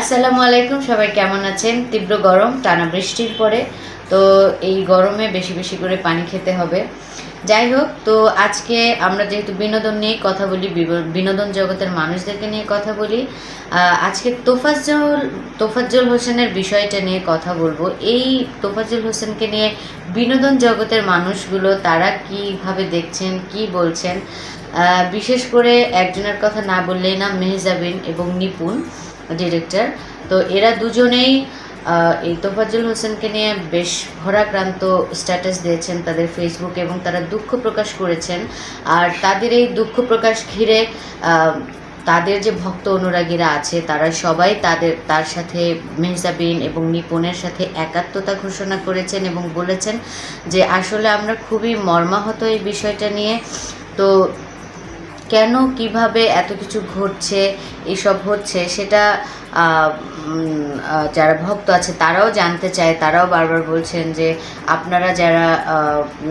আসসালামু আলাইকুম, সবাই কেমন আছেন? তীব্র গরম, টানা বৃষ্টির পরে। তো এই গরমে বেশি বেশি করে পানি খেতে হবে। যাই হোক তো আজকে আমরা যেহেতু বিনোদন নিয়ে কথা বলি বিনোদন জগতের মানুষদেরকে নিয়ে কথা বলি আজকে তোফাজ্জল তোফাজ্জল হোসেনের বিষয়টা নিয়ে কথা বলব। এই তোফাজ্জল হোসেনকে নিয়ে বিনোদন জগতের মানুষগুলো তারা কীভাবে দেখছেন, কি বলছেন বিশেষ করে একজনের কথা না বললেই না মেহজাবিন এবং নিপুণ, ডিরেক্টর। তো এরা দুজনেই এই তোফাজ্জল হোসেনকে নিয়ে বেশ ভরাক্রান্ত স্ট্যাটাস দিয়েছেন তাদের ফেসবুক এবং তারা দুঃখ প্রকাশ করেছেন। আর তাদের এই দুঃখ প্রকাশ ঘিরে তাদের যে ভক্ত অনুরাগীরা আছে, তারা সবাই তাদের, তার সাথে মেহজাবিন এবং নিপুণের সাথে একাত্মতা ঘোষণা করেছেন এবং বলেছেন যে আসলে আমরা খুবই মর্মাহত এই বিষয়টা নিয়ে। তো কেন, কীভাবে এত কিছু ঘটছে, এসব হচ্ছে, সেটা যারা ভক্ত আছে, তারাও জানতে চায়, তারাও বারবার বলছেন যে আপনারা যারা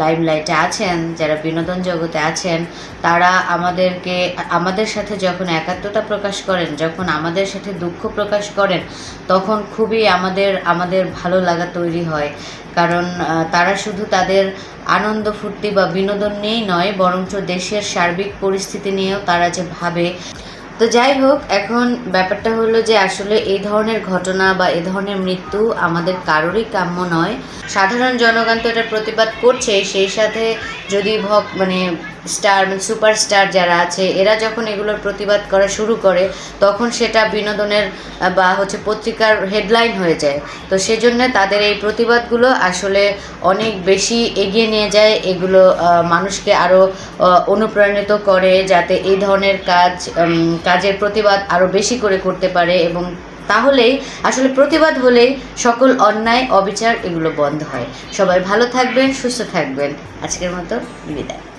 লাইমলাইটে আছেন, যারা বিনোদন জগতে আছেন, তারা আমাদেরকে, আমাদের সাথে যখন একাত্মতা প্রকাশ করেন, যখন আমাদের সাথে দুঃখ প্রকাশ করেন, তখন খুবই আমাদের আমাদের ভালো লাগা তৈরি হয়। কারণ তারা শুধু তাদের আনন্দ ফুর্তি বা বিনোদন নিয়েই নয়, বরঞ্চ দেশের সার্বিক পরিস্থিতি নিয়েও তারা যে ভাবে তো যাই হোক, এখন ব্যাপারটা হলো যে আসলে এই ধরনের ঘটনা বা এ ধরনের মৃত্যু আমাদের কারোরই কাম্য নয়। সাধারণ জনগণ তো এটা প্রতিবাদ করছে সেই সাথে যদি ভক মানে স্টার মানে সুপারস্টার যারা আছে, এরা যখন এগুলোর প্রতিবাদ করা শুরু করে, তখন সেটা বিনোদনের বা হচ্ছে পত্রিকার হেডলাইন হয়ে যায়। তো সেজন্য তাদের এই প্রতিবাদগুলো আসলে অনেক বেশি এগিয়ে নিয়ে যায়, এগুলো মানুষকে আরও অনুপ্রাণিত করে যাতে এই ধরনের কাজ কাজের প্রতিবাদ আরও বেশি করে করতে পারে এবং তাহলেই আসলে প্রতিবাদ হলেই সকল অন্যায়, অবিচার এগুলো বন্ধ হয়। সবাই ভালো থাকবেন, সুস্থ থাকবেন। আজকের মতো বিদায়।